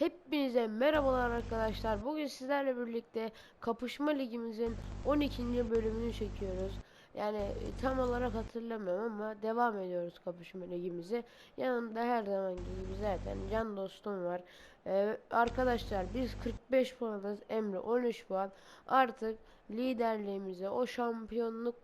Hepinize merhabalar arkadaşlar. Bugün sizlerle birlikte Kapışma Ligimizin 12. bölümünü çekiyoruz. Yani e, tam olarak hatırlamıyorum ama devam ediyoruz Kapışma Ligimizi. Yanımda her zamanki gibi zaten can dostum var. Ee, arkadaşlar biz 45 puanız, Emre 13 puan. Artık liderliğimize, o şampiyonluk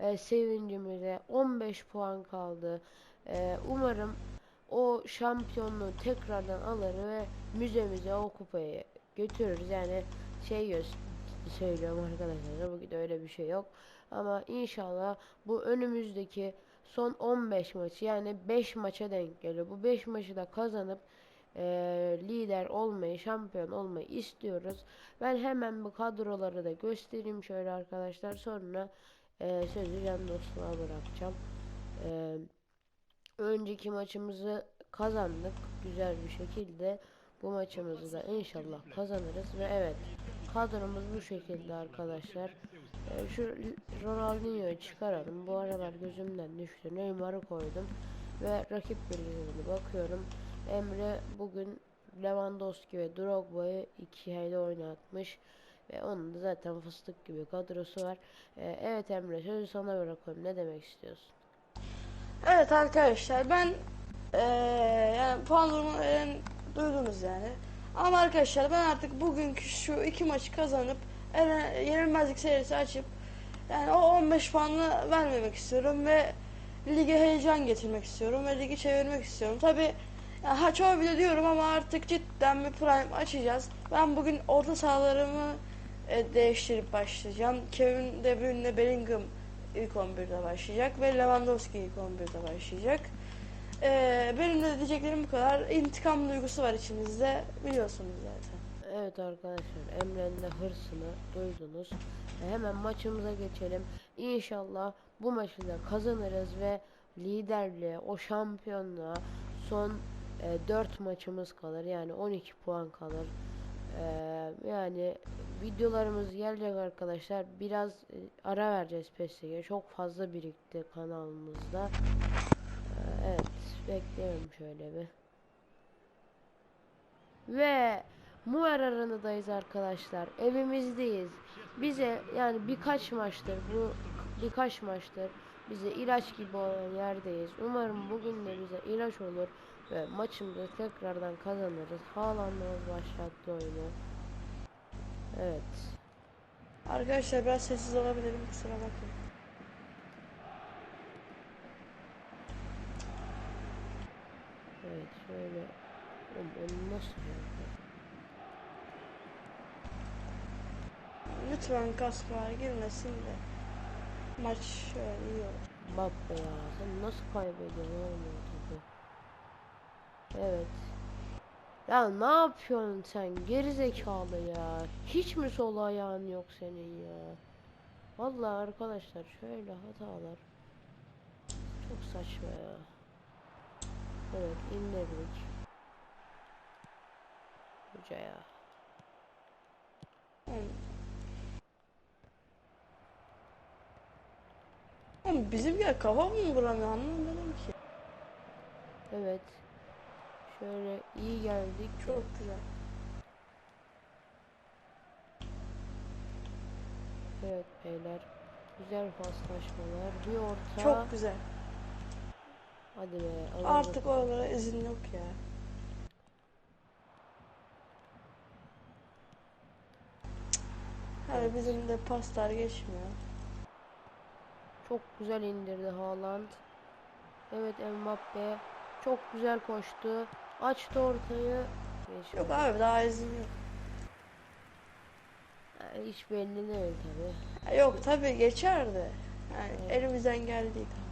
e, sevincimize 15 puan kaldı. Ee, umarım o şampiyonluğu tekrardan alır ve müzemize o kupayı götürürüz. Yani şey göz söylüyorum arkadaşlar. Bugün öyle bir şey yok. Ama inşallah bu önümüzdeki son 15 maçı yani 5 maça denk geliyor. Bu 5 maçı da kazanıp eee, lider olmayı, şampiyon olmayı istiyoruz. Ben hemen bu kadroları da göstereyim şöyle arkadaşlar. Sonra eee sözü can dostuma bırakacağım. Eee önceki maçımızı kazandık güzel bir şekilde. Bu maçımızı da inşallah kazanırız ve evet kadromuz bu şekilde arkadaşlar. Ee, şu Ronaldinho'yu çıkaralım. Bu aralar gözümden düştü. Neymar'ı koydum ve rakip bilgilerine bakıyorum. Emre bugün Lewandowski ve Drogba'yı iki hayli oynatmış ve onun da zaten fıstık gibi kadrosu var. Ee, evet Emre sözü sana bırakıyorum. Ne demek istiyorsun? Evet arkadaşlar ben eee yani puan öğren, duydunuz yani. Ama arkadaşlar ben artık bugünkü şu iki maçı kazanıp yenilmezlik serisi açıp yani o 15 puanı vermemek istiyorum ve lige heyecan getirmek istiyorum ve ligi çevirmek istiyorum. Tabi yani ha çoğu bile diyorum ama artık cidden bir prime açacağız. Ben bugün orta sahalarımı e, değiştirip başlayacağım. Kevin De Bruyne Bellingham ilk 11'de başlayacak ve Lewandowski ilk 11'de başlayacak. Ee, benim de diyeceklerim bu kadar. İntikam duygusu var içimizde biliyorsunuz zaten. Evet arkadaşlar Emre'nin de hırsını duydunuz. E, Hemen maçımıza geçelim. İnşallah bu maçı da kazanırız ve liderliğe, o şampiyonluğa son 4 maçımız kalır. Yani 12 puan kalır. E, yani videolarımız gelecek arkadaşlar. Biraz e, ara vereceğiz PES'e. Çok fazla birikti kanalımızda. E, evet bekleyelim şöyle bir. Ve Muer aranıdayız arkadaşlar. Evimizdeyiz. Bize yani birkaç maçtır bu birkaç maçtır bize ilaç gibi olan yerdeyiz. Umarım bugün de bize ilaç olur ve maçımızı tekrardan kazanırız. Haaland'ımız başlattı oyunu. Evet. Arkadaşlar biraz sessiz olabilirim kusura bakmayın. Evet şöyle. Oğlum onu nasıl yapıyor? Lütfen kasma girmesin de maç şöyle iyi olur. Bak be ya sen nasıl kaybediyorsun oğlum? Evet. Ya ne yapıyorsun sen gerizekalı ya? Hiç mi sol ayağın yok senin ya? Vallahi arkadaşlar şöyle hatalar çok saçma ya. Evet indirdik. Hoca ya. Oğlum. Oğlum bizimkiler kafa mı vuramıyor anlamadım ki. Evet. Şöyle iyi geldik. Çok güzel. Evet beyler. Güzel paslaşmalar. Bir orta. Çok güzel. Hadi be. alalım. Artık oralara izin yok ya. Hani bizim de paslar geçmiyor. Çok güzel indirdi Haaland. Evet Mbappe. Çok güzel koştu. Açtı ortayı. Geçmedi. Yok abi daha izin yok. Yani hiç belli değil tabi. Yok tabi geçerdi. Yani elimizden geldiği kadar.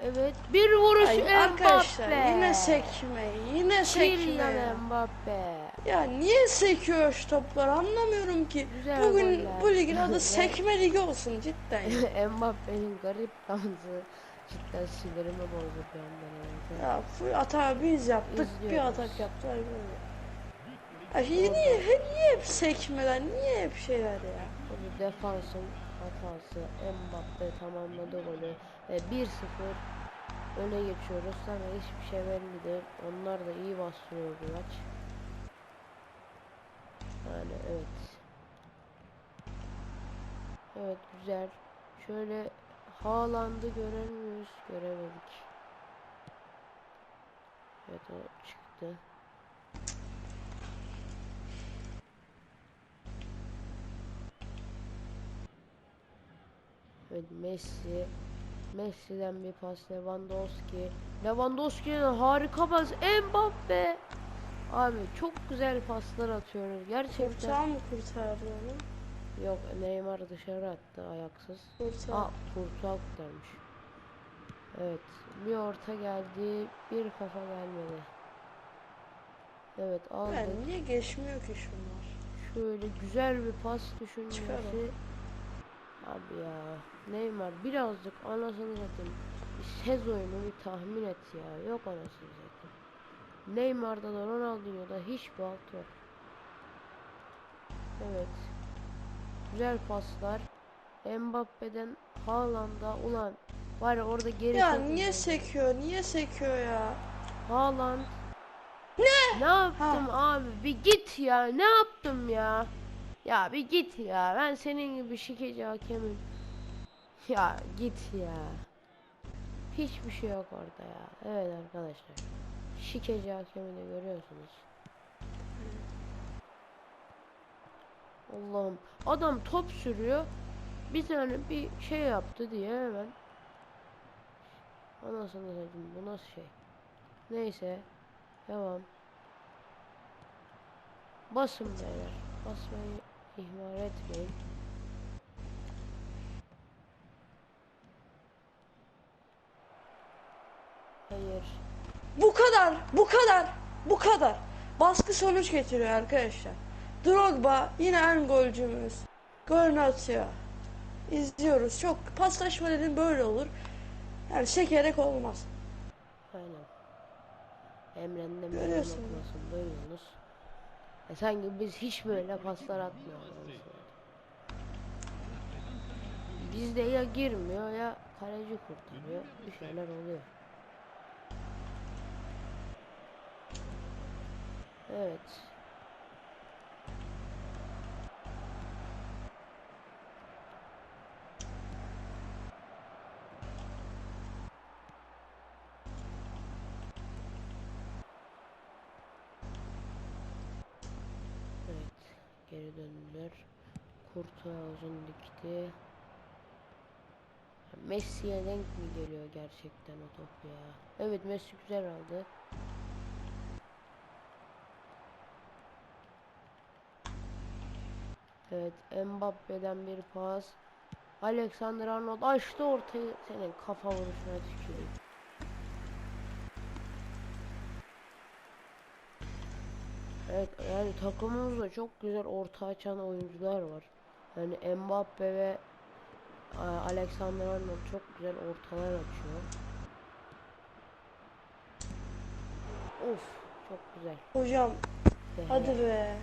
Evet. Bir vuruş Ay, Mbappe. arkadaşlar yine sekme, yine sekme. Kylian Mbappe. Ya niye sekiyor şu toplar anlamıyorum ki. Güzel Bugün goller. bu ligin adı sekme ligi olsun cidden. Mbappe'nin garip dansı cidden sinirimi bozdu bir evet. ya full atağı biz yaptık bir İzliyoruz. atak yaptılar böyle. Ya şimdi niye, niye hep sekmeler, niye hep şeyler ya? Bu defansın hatası. Mbappe tamamladı golü. Ve 1-0 öne geçiyoruz. Sana hiçbir şey değil. Onlar da iyi bastırıyor bu maç. Yani evet. Evet güzel. Şöyle Haaland'ı görer miyiz? Göremedik. Evet o çıktı. Evet Messi. Messi'den bir pas Lewandowski. Lewandowski'nin harika pas Mbappe. Abi çok güzel paslar atıyoruz gerçekten. Kurtağı mı kurtardı onu? Yok Neymar dışarı attı ayaksız. Kurtağı. Aa Kurtuğa kurtarmış. Evet bir orta geldi bir kafa gelmedi. Evet aldı. Yani niye geçmiyor ki şunlar? Şöyle güzel bir pas düşüncesi. Çıkarım. Abi ya Neymar birazcık anasını satayım. Bir sez oyunu bir tahmin et ya. Yok anasını satayım. Neymar'da da Ronaldinho'da hiçbir alt yok. Evet. Güzel paslar. Mbappe'den Haaland'a ulan var ya orada geri Ya niye sekiyor? Niye sekiyor ya? Haaland. Ne? Ne yaptım abi? Bir git ya. Ne yaptım ya? Ya bir git ya. Ben senin gibi şikeci hakemim. Ya git ya. Hiçbir şey yok orada ya. Evet arkadaşlar. Şikeci hakemi de görüyorsunuz. Allah'ım. Adam top sürüyor. Bir tane bir şey yaptı diye hemen. Anasını satayım bu nasıl şey? Neyse. Devam. Basın beyler. Basmayı ihmal etmeyin. Hayır. Bu kadar, bu kadar, bu kadar. Baskı sonuç getiriyor arkadaşlar. Drogba yine en golcümüz. Golünü atıyor. İzliyoruz. Çok paslaşma dedim böyle olur. Yani sekerek olmaz. Aynen. Emre'nin de meydan okumasını duyuyorsunuz. E sanki biz hiç böyle paslar atmıyoruz. Bizde ya girmiyor ya kaleci kurtarıyor. Bir şeyler oluyor. Evet. Geri döndüler. Kurtuğa uzun dikti. Messi'ye denk mi geliyor gerçekten o top ya? Evet Messi güzel aldı. Evet Mbappe'den bir pas. Alexander Arnold açtı ortayı. Senin kafa vuruşuna tüküreyim. Evet yani takımımızda çok güzel orta açan oyuncular var. Yani Mbappe ve e, Alexander Arnold çok güzel ortalar açıyor. Of çok güzel. Hocam De hadi be.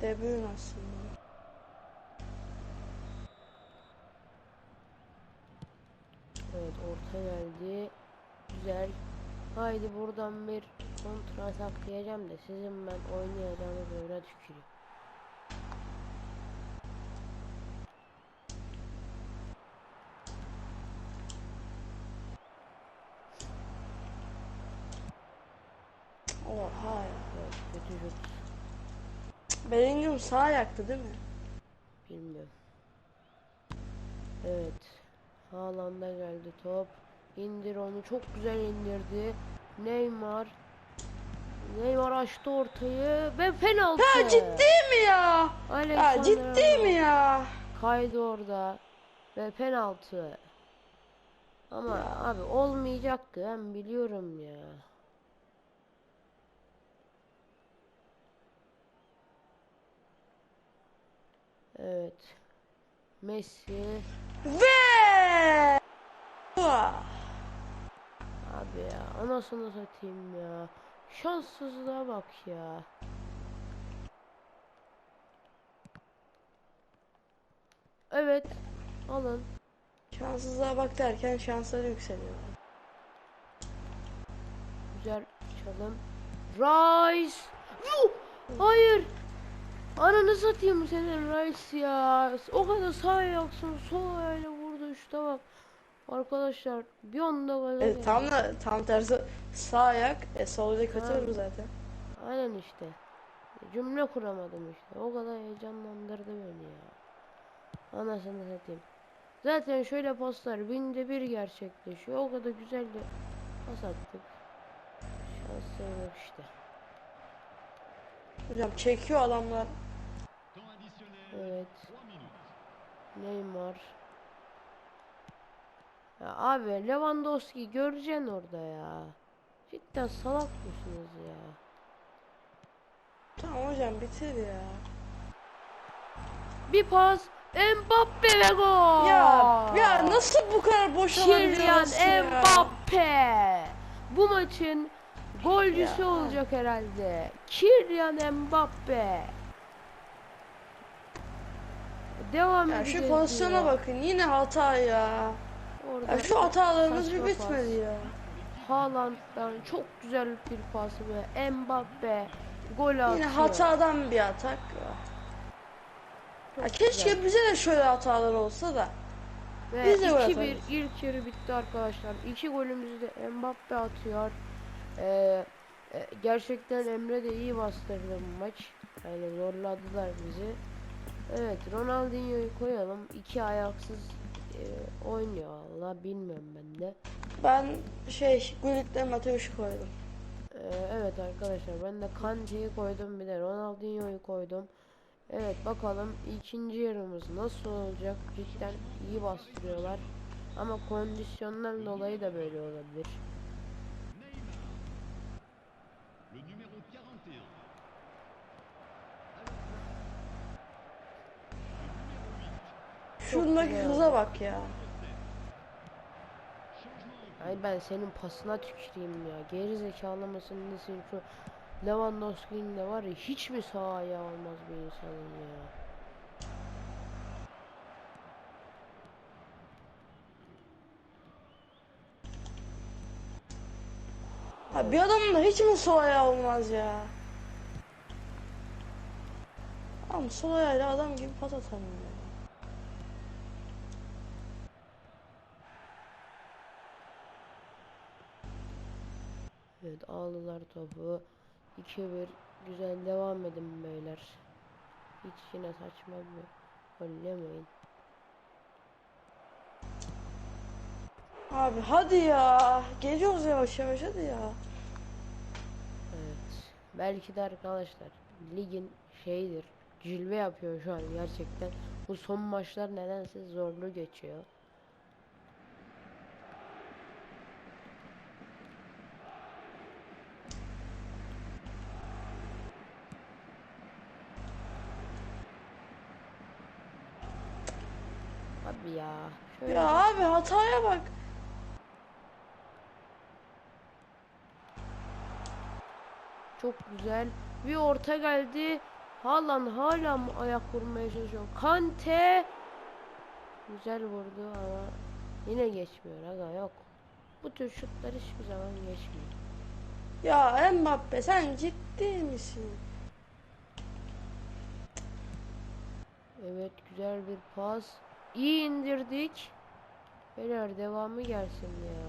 De Bruyne aslında. Evet orta geldi. Güzel. Haydi buradan bir kontra atak diyeceğim de sizin ben oynayacağınız oyuna tüküreyim. Oha ya. Evet kötü şut. Bellingham sağ ayaktı değil mi? Bilmiyorum. Evet. Haaland'a geldi top. İndir onu çok güzel indirdi. Neymar. Neymar açtı ortayı ve penaltı. Ya ciddi mi ya? Alexander Ya ciddi mi ya? Kaydı orada ve penaltı. Ama abi olmayacaktı ben biliyorum ya. Evet. Messi Ve! Abi ya anasını satayım ya. Şanssızlığa bak ya. Evet. Alın. Şanssızlığa bak derken şansları yükseliyor. Güzel çalım. Rice. Yuh! Hayır. Ananı satayım senin Rice ya. O kadar sağ ayaksın. Sol ayağıyla vurdu işte bak. Arkadaşlar bir anda böyle. E, tam da tam tersi sağ ayak, e, sol Ha. olur zaten. Aynen işte. Cümle kuramadım işte. O kadar heyecanlandırdı beni ya. Anasını satayım. Zaten şöyle paslar binde bir gerçekleşiyor. O kadar güzel de pas attık. Şansım yok işte. Hocam çekiyor adamlar. Evet. Neymar. Ya abi Lewandowski göreceksin orada ya. Cidden salak mısınız ya? Tamam hocam bitir ya. Bir pas Mbappe ve gol. Ya ya nasıl bu kadar boş Kylian ya? Mbappe. Bu maçın golcüsü Ya. olacak herhalde. Kylian Mbappe. Devam Ya edeceğiz şu pozisyona bakın yine hata ya. Orada Ya şu hatalarımız bir saçma bitmedi ya. Haaland'dan çok güzel bir pas ve Mbappe gol atıyor. Yine hatadan bir atak. Çok Ya keşke güzel. bize de şöyle hatalar olsa da. Ve biz de gol 2-1 atarız. ilk yarı bitti arkadaşlar. İki golümüzü de Mbappe atıyor. Ee, e, gerçekten Emre de iyi bastırdı bu maç. Yani zorladılar bizi. Evet Ronaldinho'yu koyalım. İki ayaksız e, oynuyor Allah bilmiyorum ben de. Ben şey Gulit'le Mateus'u koydum. Ee, evet arkadaşlar ben de Kante'yi koydum bir de Ronaldinho'yu koydum. Evet bakalım ikinci yarımız nasıl olacak? Cidden iyi bastırıyorlar. Ama kondisyondan dolayı da böyle olabilir. Şundaki hıza bak ya. Ay ben senin pasına tüküreyim ya. Geri zekalı mısın nesin şu Lewandowski'nin de var ya hiç mi sağ ayağı olmaz bir insanın ya. Ha, bir adamın da hiç mi sol ayağı olmaz ya? Ama sol ayağıyla adam gibi pas atamıyor. ya. Evet aldılar topu. 2-1 güzel devam edin beyler. Hiç yine saçma bir yemeyin. Abi hadi ya. Geliyoruz yavaş yavaş hadi ya. Evet. Belki de arkadaşlar ligin şeyidir. Cilve yapıyor şu an gerçekten. Bu son maçlar nedense zorlu geçiyor. Abi ya. Şöyle Ya abi hataya bak. Çok güzel. Bir orta geldi. Haaland hala mı ayak vurmaya çalışıyor? Kante güzel vurdu ama yine geçmiyor aga yok. Bu tür şutlar hiçbir zaman geçmiyor. Ya Mbappe sen ciddi misin? Evet güzel bir pas. İyi indirdik. Beyler devamı gelsin ya.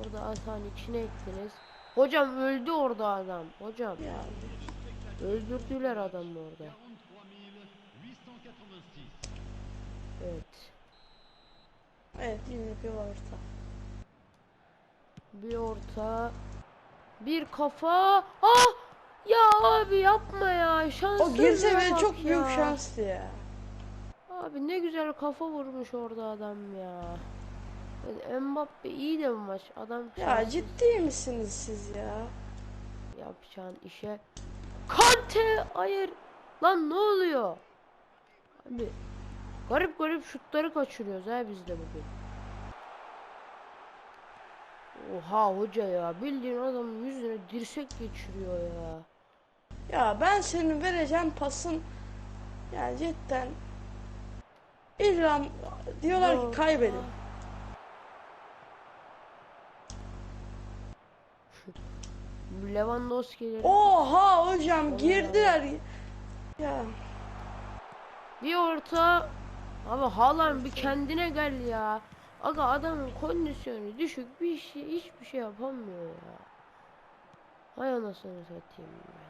Orada Hasan içine ettiniz. Hocam öldü orada adam. Hocam Ya öldürdüler adamı orada. 886. Evet. evet yine bir orta. Bir orta. Bir kafa. Ah! Ya abi yapma ya. O Şanssızlığa girse bak çok büyük ya. şanstı ya. Abi ne güzel kafa vurmuş orada adam ya. Yani Mbappe iyi de bu maç. Adam Ya şanssız ciddi misiniz siz ya? yapacağın işe. Kante! Hayır. Lan ne oluyor? Abi garip garip şutları kaçırıyoruz ha biz de bugün. Oha hoca ya bildiğin adamın yüzüne dirsek geçiriyor ya. Ya ben senin vereceğim pasın yani cidden İrlanda diyorlar ki kaybedin. Lewandowski'leri Oha hocam girdiler. Ya bir orta abi Haaland bir kendine gel ya. Aga adamın kondisyonu düşük bir şey hiçbir şey yapamıyor ya. Hay anasını satayım be.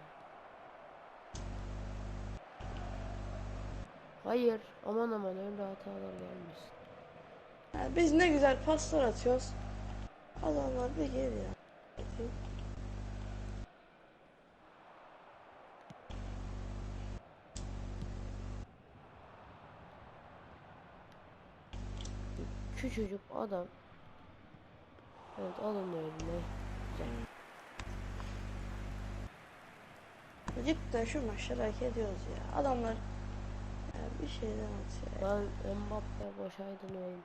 Hayır aman aman öyle hatalar gelmesin. Ya biz ne güzel paslar atıyoruz. Adamlar bir geliyor. Küçücük adam. Evet alın eline. Güzel. Cidden şu maçları hak ediyoruz ya. Adamlar ya bir atıyor. ya. Lan Mbappe boşaydın oğlum.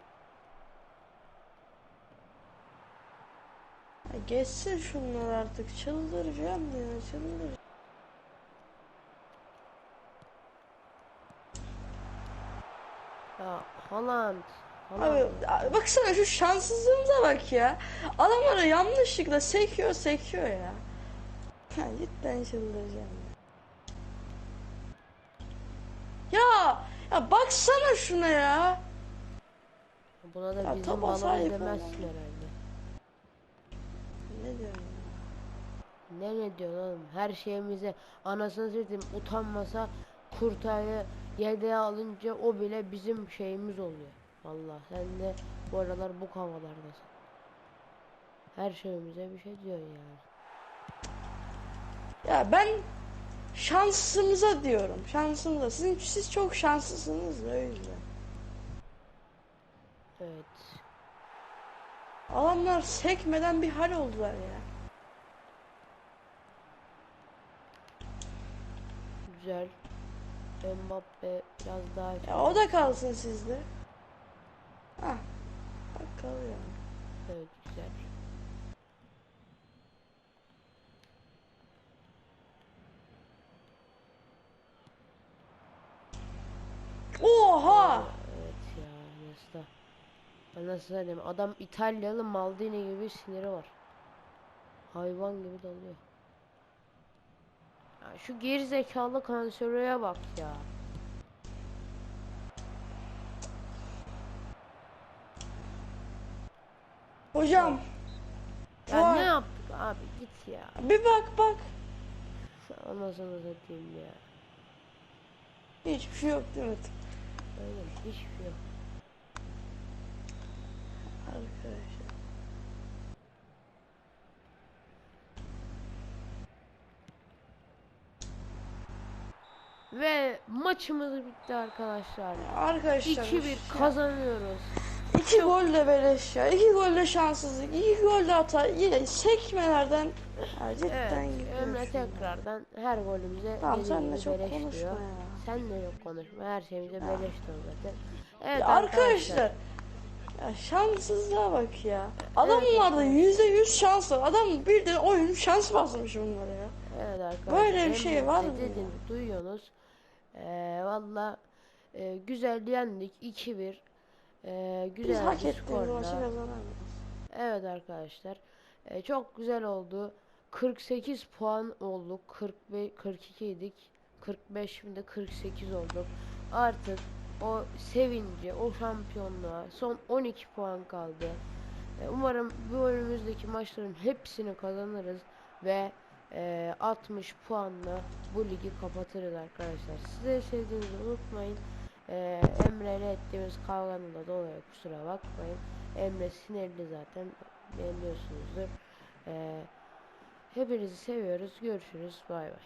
Ya geçsin şunlar artık. Çıldıracağım ya çıldıracağım. Ya Haaland. Abi baksana şu şanssızlığımıza bak ya. Adamlara yanlışlıkla sekiyor sekiyor ya. Ha cidden çıldıracağım ya. Ya, baksana şuna ya. Buna da Ya bizim balon sahip demezsin herhalde. Ne diyorsun ya? Ne ne diyorsun oğlum? Her şeyimize anasını satayım utanmasa kurtarı yedeğe alınca o bile bizim şeyimiz oluyor. Allah sen de bu aralar bu havalardasın. Her şeyimize bir şey diyorsun yani. Ya ben şansımıza diyorum. Şansımıza. Sizin siz çok şanslısınız da yüzden. Evet. Adamlar sekmeden bir hal oldular ya. Güzel. Mbappe biraz daha Ya o da kalsın sizde. Hah. Bak kalıyor. Evet güzel. Oha! Evet ya Nesta. Ben nasıl söyleyeyim adam İtalyalı Maldini gibi siniri var. Hayvan gibi dalıyor. Ya şu geri zekalı kanseröye bak ya. Hocam. Ya Vay. ne yaptık abi git ya. Bir bak bak. Anasını satayım ya. Hiçbir şey yok mi? Öyle hiçbir şey yok. Arkadaşlar. Ve maçımız bitti arkadaşlar. Arkadaşlar. 2-1 ya. kazanıyoruz. İki gol de beleş ya. İki gol de şanssızlık. iki gol de hata. Yine sekmelerden. Ya cidden Evet, gidiyor Emre şu. tekrardan her golümüze Tamam sen de çok konuşma diyor. ya. Sen de yok konuşma. Her şeyimize beleş diyor zaten. Evet Ya arkadaşlar. Ya şanssızlığa bak ya. Adamlarda yüzde yüz şans var. Adam birden oyun şans basmış bunlara ya. Evet arkadaşlar. Böyle bir şey var mı ya? Duyuyorsunuz. Ee, Valla e, güzel yendik 2-1. Ee, Biz güzel hak bir maçı kazanamayız. Evet arkadaşlar. Ee, çok güzel oldu. 48 puan olduk. 45 42 idik. 45 şimdi 48 olduk. Artık o sevinci, o şampiyonluğa son 12 puan kaldı. Ee, umarım bu önümüzdeki maçların hepsini kazanırız ve e, 60 puanla bu ligi kapatırız arkadaşlar. Size sevdiğinizi unutmayın. Ee, Emre ettiğimiz kavganın da dolayı kusura bakmayın. Emre sinirli zaten biliyorsunuzdur. Ee, hepinizi seviyoruz. Görüşürüz. Bay bay.